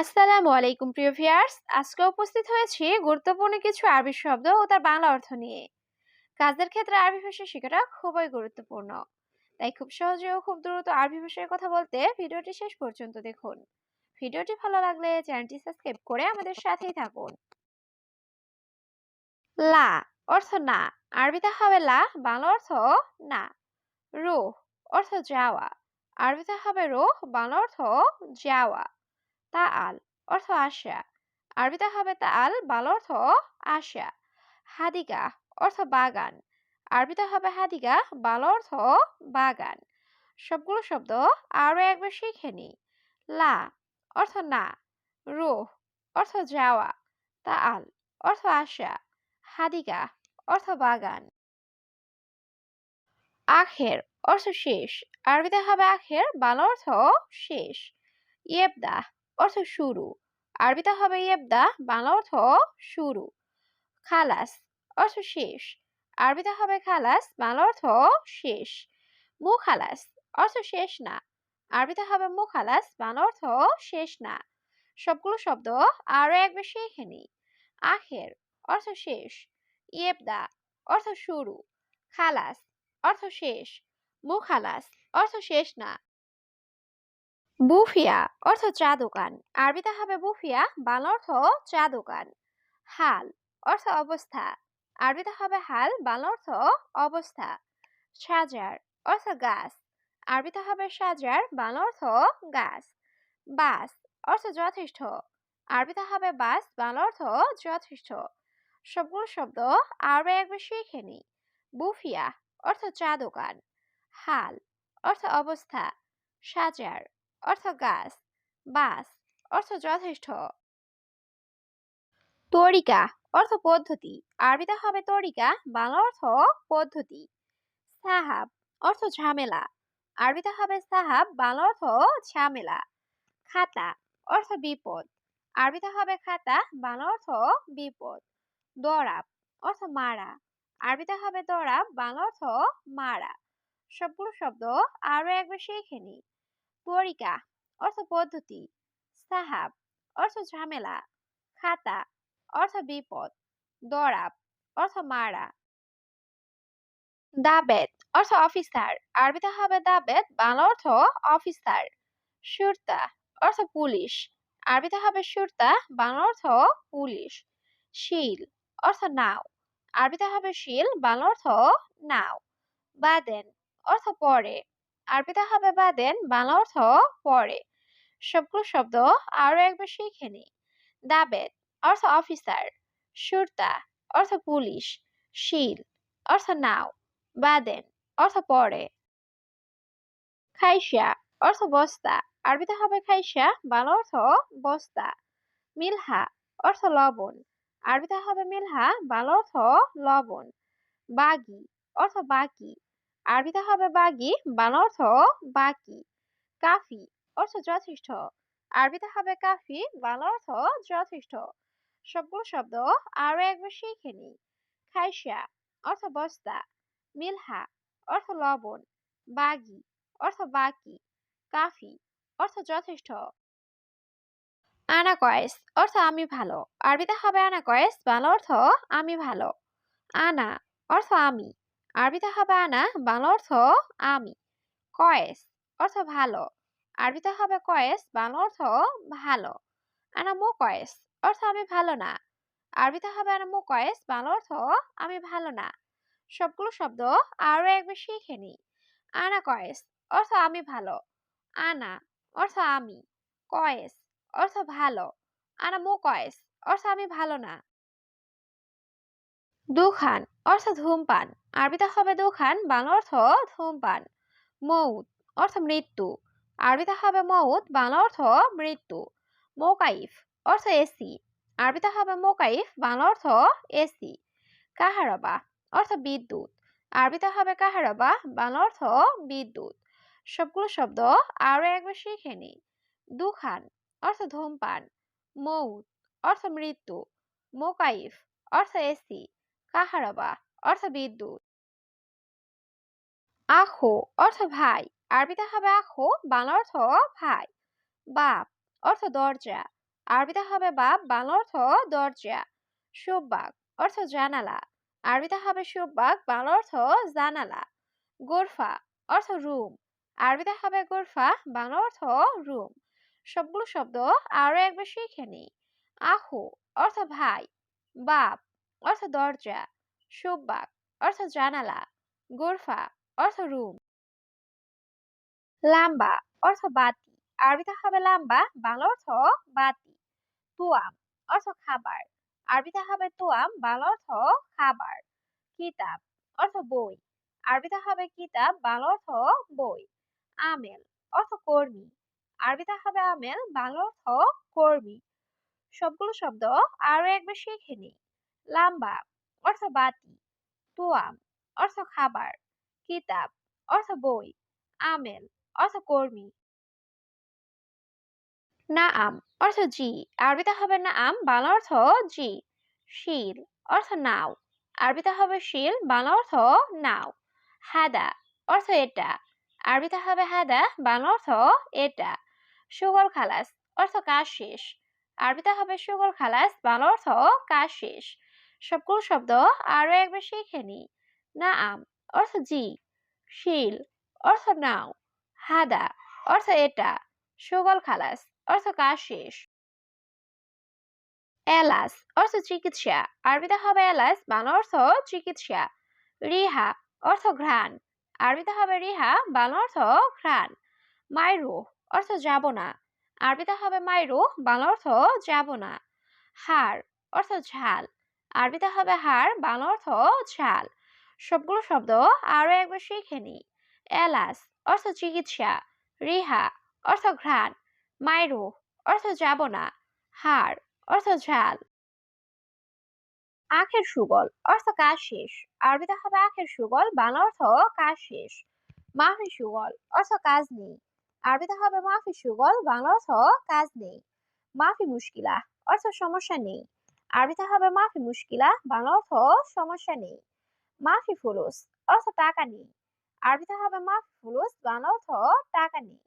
আসসালামু আলাইকুম, প্রিয় ভিউয়ার্স। আজকে উপস্থিত হয়েছি গুরুত্বপূর্ণ কিছু আরবি শব্দ ও তার বাংলা অর্থ নিয়ে। কাজের ক্ষেত্রে আরবি ভাষা শেখাটা খুবই গুরুত্বপূর্ণ। তাই খুব সহজে ও খুব দ্রুত আরবি ভাষায় কথা বলতে ভিডিওটি শেষ পর্যন্ত দেখুন। ভিডিওটি ভালো লাগলে চ্যানেলটি সাবস্ক্রাইব করে আমাদের সাথেই থাকুন। লা অর্থ না, আরবিতে হবে লা, বাংলা অর্থ না। রুহ অর্থ যাওয়া, আরবিতে হবে রুহ, বাংলা অর্থ যাওয়া। তাআল অর্থ আশা। আরবিতে হবে তাআল, বাল অর্থ আশা। হাদিকা অর্থ বাগান। আরবিতে হবে হাদিকা বাল অর্থ বাগান। সবগুলো শব্দ আরও একবার শিখে নি লা অর্থ না। রুহ অর্থ যাওয়া। তাআল অর্থ আশা। হাদিকা অর্থ বাগান। আখের অর্থ শেষ। আরবিতে হবে আখের, বাল অর্থ শেষ। ইয়েবদা অর্থ শুরু। আরবিতে হবে ইয়েবদা বাংলা অর্থ শুরু। খালাস, অর্থ শেষ। আরবিতে হবে খালাস, বাংলা অর্থ শেষ। মুখালাস, অর্থ শেষ না। আরবিতে হবে মুখালাস, বাংলা অর্থ শেষ না। সবগুলো শব্দ আরও একবার শিখে নি। আখের, অর্থ শেষ। ইয়েবদা অর্থ শুরু। খালাস, অর্থ শেষ। মুখালাস, অর্থ শেষ না। বুফিয়া অর্থ চা দোকান আরবিতে হবে বুফিয়া, বাংলা অর্থ চা দোকান হাল অর্থ অবস্থা। আরবিতে হবে হাল, বাংলা অর্থ অবস্থা। সাজার অর্থ গাছ। আরবিতে হবে সাজার, বাংলা অর্থ গাছ। বাস অর্থ যথেষ্ট। আরবিতে হবে বাস, বাংলা অর্থ যথেষ্ট। সবগুলো শব্দ আরও একবার শিখে নি বুফিয়া অর্থ চা দোকান হাল অর্থ অবস্থা। সাজার অর্থ গাছ বাস অর্থ যথেষ্ট। তরিকা, অর্থ পদ্ধতি। আরবিতে হবে তরিকা, বাংলা অর্থ পদ্ধতি। সাহাব, অর্থ ঝামেলা। আরবিতে হবে সাহাব, বাংলা অর্থ ঝামেলা। খাতা, অর্থ বিপদ। আরবিতে হবে খাতা, বাংলা অর্থ বিপদ। দরাব, অর্থ মারা। আরবিতে হবে দরাব, বাংলা অর্থ মারা। সবগুলো শব্দ আরও একবার শিখে নি। তরিকা অর্থ পদ্ধতি সাহাব অর্থ ঝামেলা খাতা অর্থ বিপদ দরাব অর্থ মারা দাবেদ অর্থ অফিসার আরবিতে হবে দাবেদ বাংলা অর্থ অফিসার সুরতা অর্থ পুলিশ আরবিতে হবে সুরতা বাংলা অর্থ পুলিশ শিল অর্থ নাও আরবিতে হবে শিল বাংলা অর্থ নাও বাদেন অর্থ পরে আরবিতে হবে বাদেন বাংলা অর্থ পরে। সবগুলো শব্দ আরও একবার শিখে নি দাবেদ, অর্থ অফিসার। সুরতা, অর্থ পুলিশ। শিল, অর্থ নাও। বাদেন, অর্থ পরে। খাইশা, অর্থ বস্তা। আরবিতে হবে খাইশা, বাংলা অর্থ বস্তা। মিলহা, অর্থ লবণ। আরবিতে হবে মিলহা, বাংলা অর্থ লবণ। বাগি, অর্থ বাকি। আরবিতে হবে বাগি বাংলা অর্থ বাকি, কাফি অর্থ যথেষ্ট। আরবিতে হবে কাফি বাংলা অর্থ যথেষ্ট। সবগুলো শব্দ আরও একবার শিখে নি খাইশা অর্থ বস্তা, মিলহা অর্থ লবণ, বাগি অর্থ বাকি, কাফি অর্থ যথেষ্ট। আনা কয়েস অর্থ আমি ভালো। আরবিতে হবে আনা কয়েস বাংলা অর্থ আমি ভালো। আনা অর্থ আমি। আরবিতে হবে আনা বাংলা অর্থ আমি, কয়েস অর্থ ভালো। আরবিতে হবে কয়েস, বাংলা অর্থ ভালো। আনা মো কয়েস অর্থ আমি ভালো না। আরবিতে হবে আনা মো কয়েস, বাংলা অর্থ আমি ভালো না। সবগুলো শব্দ আরও একবার শিখে নি। আনা কয়েস অর্থ আমি ভালো। আনা অর্থ আমি, কয়েস অর্থ ভালো। আনা মো কয়েস অর্থ আমি ভালো না। দুখান অর্থ ধূমপান। আরবিতে হবে দুখান, বাংলা অর্থ ধূমপান। মৌত অর্থ মৃত্যু। আরবিতে হবে মৌত, বাংলা অর্থ মৃত্যু। মোকাইফ অর্থ এসি। আরবিতে হবে মোকাইফ, বাংলা অর্থ এসি। কাহারবা অর্থ বিদ্যুৎ। আরবিতে হবে কাহারবা, বাংলা অর্থ বিদ্যুৎ। সবগুলো শব্দ আরও একবার শিখে নি দুখান অর্থ ধূমপান। মৌত অর্থ মৃত্যু। মোকাইফ অর্থ এসি। কাহারবা? অর্থ বিদ্যুৎ। আখো অর্থ ভাই। আরবিতে হবে আখো বাংলা অর্থ ভাই। বাপ, অর্থ দরজা। আরবিতে হবে বাপ, বাংলা অর্থ দরজা। সুব্বাক, অর্থ জানালা। আরবিতে হবে সুব্বাক, বাংলা অর্থ জানালা। গোরফা, অর্থ রুম। আরবিতে হবে গোরফা, বাংলা অর্থ রুম। সবগুলো শব্দ আরও একবার শিখে নিই। আহু, অর্থ ভাই। বাপ অর্থ দরজা, সুব্বাক, অর্থ জানালা, গোরফা, অর্থ রুম। লাম্বা, অর্থ বাতি, আরবিতে হবে লাম্বা, বাংলা অর্থ বাতি। তুয়াম, অর্থ খাবার, আরবিতে হবে তুয়াম, বাংলা অর্থ খাবার। কিতাব, অর্থ বই, আরবিতে হবে কিতাব, বাংলা অর্থ বই। আমেল, অর্থ কর্মী, আরবিতে হবে আমেল, বাংলা অর্থ কর্মী। সবগুলো শব্দ আরও একবার শিখে নিই। লাম্বা অর্থ বাতি তোয়াম অর্থ খাবার কিতাব অর্থ বই আমেল অর্থ কর্মী না আম অর্থ জি আরবিতে হবে না আম বাংলা অর্থ জি। শিল, অর্থ নাও। আরবিতে হবে শিল, বাংলা অর্থ নাও। হাদা, অর্থ এটা। আরবিতে হবে হাদা, বাংলা অর্থ এটা। সুগল খালাস, অর্থ কাজ শেষ। আরবিতে হবে সুগল খালাস, বাংলা অর্থ কাজ শেষ। সবগুলো শব্দ আরও একবার শিখে নি না আম অর্থ জি, শিল, অর্থ নাও, হাদা, অর্থ এটা, সুগল খালাস, অর্থ কাজ শেষ। এলাস অর্থ চিকিৎসা, আরবিতে হবে এলাস বাংলা অর্থ চিকিৎসা। রিহা, অর্থ ঘ্রাণ, আরবিতে হবে রিহা, বাংলা অর্থ ঘ্রাণ। মাইরু, অর্থ যাব না আরবিতে হবে মাইরু, বাংলা অর্থ যাব না হাড়, অর্থ ঝাল আরবিতে হবে হার, বাংলা অর্থ ঝাল সবগুলো শব্দ আরও একবার শিখে নি এলাস অর্থ চিকিৎসা। রিহা, অর্থ ঘ্রাণ। মাইরু অর্থ যাব না হাড় অর্থ ঝাল। আখের সুগল, অর্থ কাজ শেষ। আরবিতে হবে আখের সুগল, বাংলা অর্থ কাজ শেষ। মাফি সুগল, অর্থ কাজ নেই। আরবিতে হবে মাফি সুগল, বাংলা অর্থ কাজ নেই। মাফি মুশকিলা, অর্থ সমস্যা নেই। আরবিতে হবে মাফি মুশকিলা বাংলা অর্থ সমস্যা নেই। মাফি ফুলুস, অর্থ টাকা নেই। আরবিতে হবে মাফি ফুলুস, বাংলা অর্থ টাকা নেই।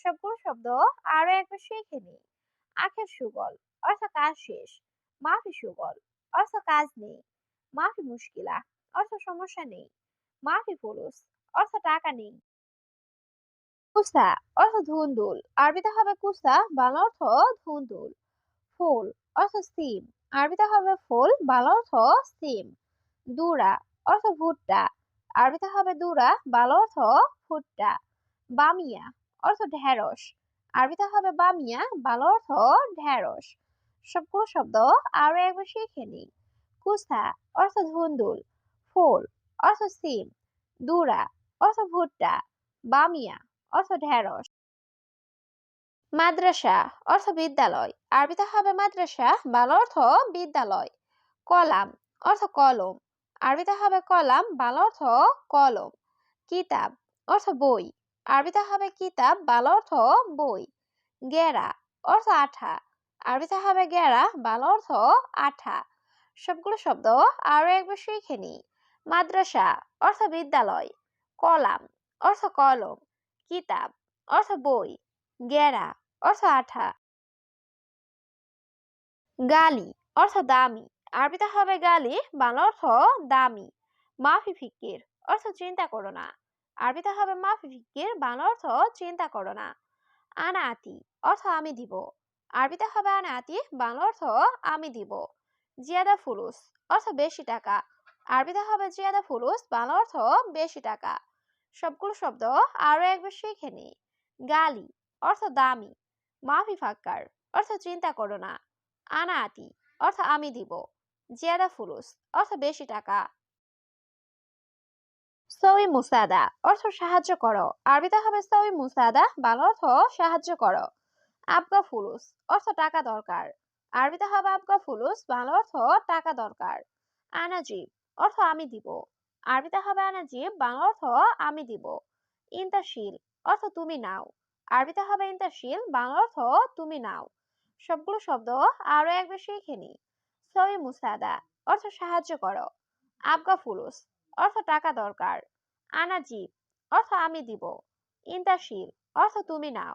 সবগুলো শব্দ আরও একবার শিখে নিই আখের সুগল, অর্থ কাজ শেষ। মাফি সুগল, অর্থ কাজ নেই। মাফি মুশকিলা অর্থ সমস্যা নেই। মাফি ফুলুস, অর্থ টাকা নেই। কুসা অর্থ ধুন্দুল। আরবিতে হবে কুসা বাংলা অর্থ ধুন্দুল। ফুল, অর্থ সিম। আরবিতে হবে ফুল, বাংলা অর্থ সিম। দুরা অর্থ ভুট্টা। আরবিতে হবে দুরা, বাল অর্থ ভুট্টা। বামিয়া অর্থ ঢেঁড়স। আরবিতে হবে বামিয়া, বাল অর্থ ঢেঁড়স। সবগুলো শব্দ আরও একবার শিখে নিই। কুসা অর্থ ধুন্দুল। ফুল অর্থ সিম। দুরা অর্থ ভুট্টা। বামিয়া অর্থ ঢেঁড়স। মাদ্রাসা অর্থ বিদ্যালয়। আরবিতে হবে মাদ্রাসা, বাংলা অর্থ বিদ্যালয়। কলাম অর্থ কলম। আরবিতে হবে কলাম, বাংলা অর্থ কলম। কিতাব অর্থ বই। আরবিতে হবে কিতাব, বাংলা অর্থ বই। গেরা অর্থ আঠা। আরবিতে হবে গেরা, বাল অর্থ আঠা। সবগুলো শব্দ আরও একবার শিখে নিই। মাদ্রাসা অর্থ বিদ্যালয়। কলাম অর্থ কলম। কিতাব অর্থ বই। গেরা অর্থ আঠা। গালি অর্থ দামি। আরবিতে হবে গালি, বাংলা অর্থ দামি। মাফি ফিকির অর্থ চিন্তা করো না। আরবিতে হবে মাফি ফিকির বাংলা অর্থ চিন্তা করো না। আনা আতি অর্থ আমি দিব। আরবিতে হবে আনা আতি বাংলা অর্থ আমি দিব। জিয়াদা ফুলুস, অর্থ বেশি টাকা। আরবিতে হবে জিয়াদা ফুলুস, বাংলা অর্থ বেশি টাকা। সবগুলো শব্দ আরও একবার শিখে নি। গালি, অর্থ দামি। মাফি ফাক্কার, অর্থ চিন্তা করো না। আনা আতি, অর্থ আমি দিব। জিয়াদা ফুলুস, অর্থ বেশি টাকা। সই মুসাদা, অর্থ সাহায্য করো। আরবিতে হবে সই মুসাদা, বাংলা অর্থ সাহায্য করো। আবগা ফুলুস, অর্থ টাকা দরকার। আরবিতে হবে আবগা ফুলুস, বাংলা অর্থ টাকা দরকার। আনাজিব অর্থ আমি দিব। আরবিতে হবে আনাজিব বাংলা অর্থ আমি দিব। ইন্তাশীল, অর্থ তুমি নাও। আরবিতে হবে ইন্তাশিল বাংলা অর্থ তুমি নাও সবগুলো শব্দ আরও একবার শিখে নি সই মুসাদা অর্থ সাহায্য করো আবগা ফুলুস অর্থ টাকা দরকার আনাজিব অর্থ আমি দিব ইন্তাশিল অর্থ তুমি নাও